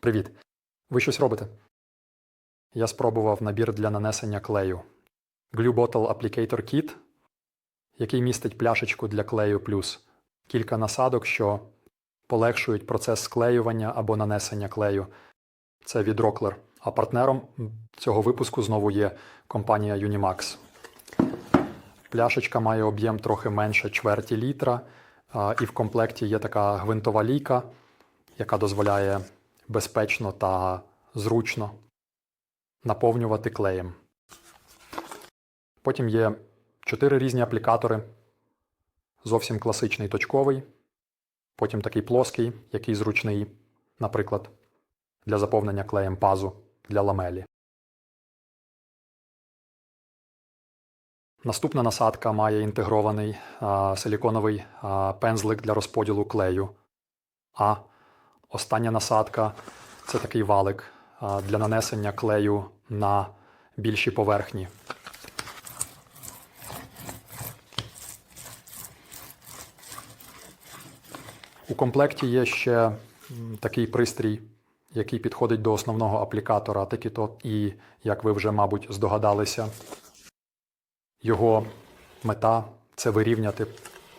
Привіт. Ви щось робите? Я спробував набір для нанесення клею. Glue Bottle Applicator Kit, який містить пляшечку для клею плюс кілька насадок, що полегшують процес склеювання або нанесення клею. Це від Rockler. А партнером цього випуску знову є компанія Unimax. Пляшечка має об'єм трохи менше чверті літра, і в комплекті є така гвинтова лійка, яка дозволяє безпечно та зручно наповнювати клеєм. Потім є чотири різні аплікатори. Зовсім класичний точковий, потім такий плоский, який зручний, наприклад, для заповнення клеєм пазу для ламелі. Наступна насадка має інтегрований а, силіконовий а, пензлик для розподілу клею. А остання насадка це такий валик для нанесення клею на більші поверхні. У комплекті є ще такий пристрій, який підходить до основного аплікатора, таки то і, як ви вже, мабуть, здогадалися, його мета це вирівняти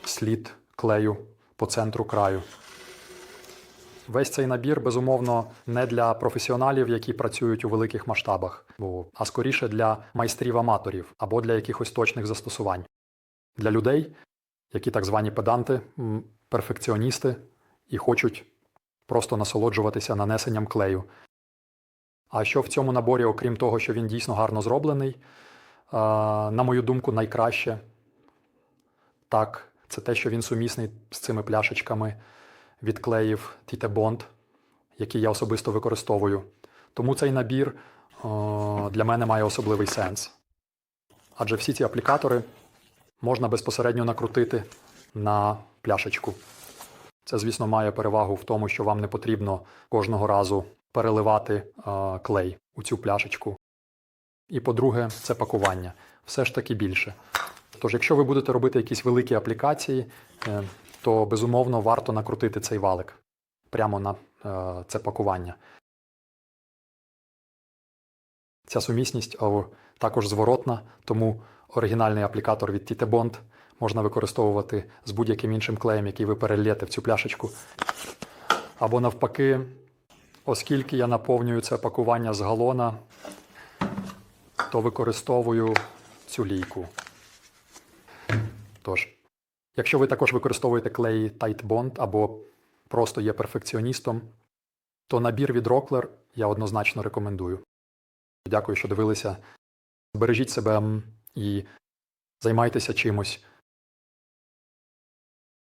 слід клею по центру краю. Весь цей набір, безумовно, не для професіоналів, які працюють у великих масштабах, а скоріше для майстрів-аматорів або для якихось точних застосувань. Для людей, які так звані педанти, перфекціоністи і хочуть просто насолоджуватися нанесенням клею. А що в цьому наборі, окрім того, що він дійсно гарно зроблений, на мою думку, найкраще так, це те, що він сумісний з цими пляшечками від клеїв Tite Bond, які я особисто використовую. Тому цей набір о, для мене має особливий сенс. Адже всі ці аплікатори можна безпосередньо накрутити на пляшечку. Це, звісно, має перевагу в тому, що вам не потрібно кожного разу переливати е, клей у цю пляшечку. І по-друге, це пакування. Все ж таки більше. Тож, якщо ви будете робити якісь великі аплікації, е, то безумовно варто накрутити цей валик прямо на е, це пакування. Ця сумісність також зворотна, тому оригінальний аплікатор від Tite можна використовувати з будь-яким іншим клеєм, який ви перельєте в цю пляшечку. Або навпаки, оскільки я наповнюю це пакування з галона, то використовую цю лійку. Тож, якщо ви також використовуєте клей Tight Bond або просто є перфекціоністом, то набір від Rockler я однозначно рекомендую. Дякую, що дивилися. Бережіть себе і займайтеся чимось,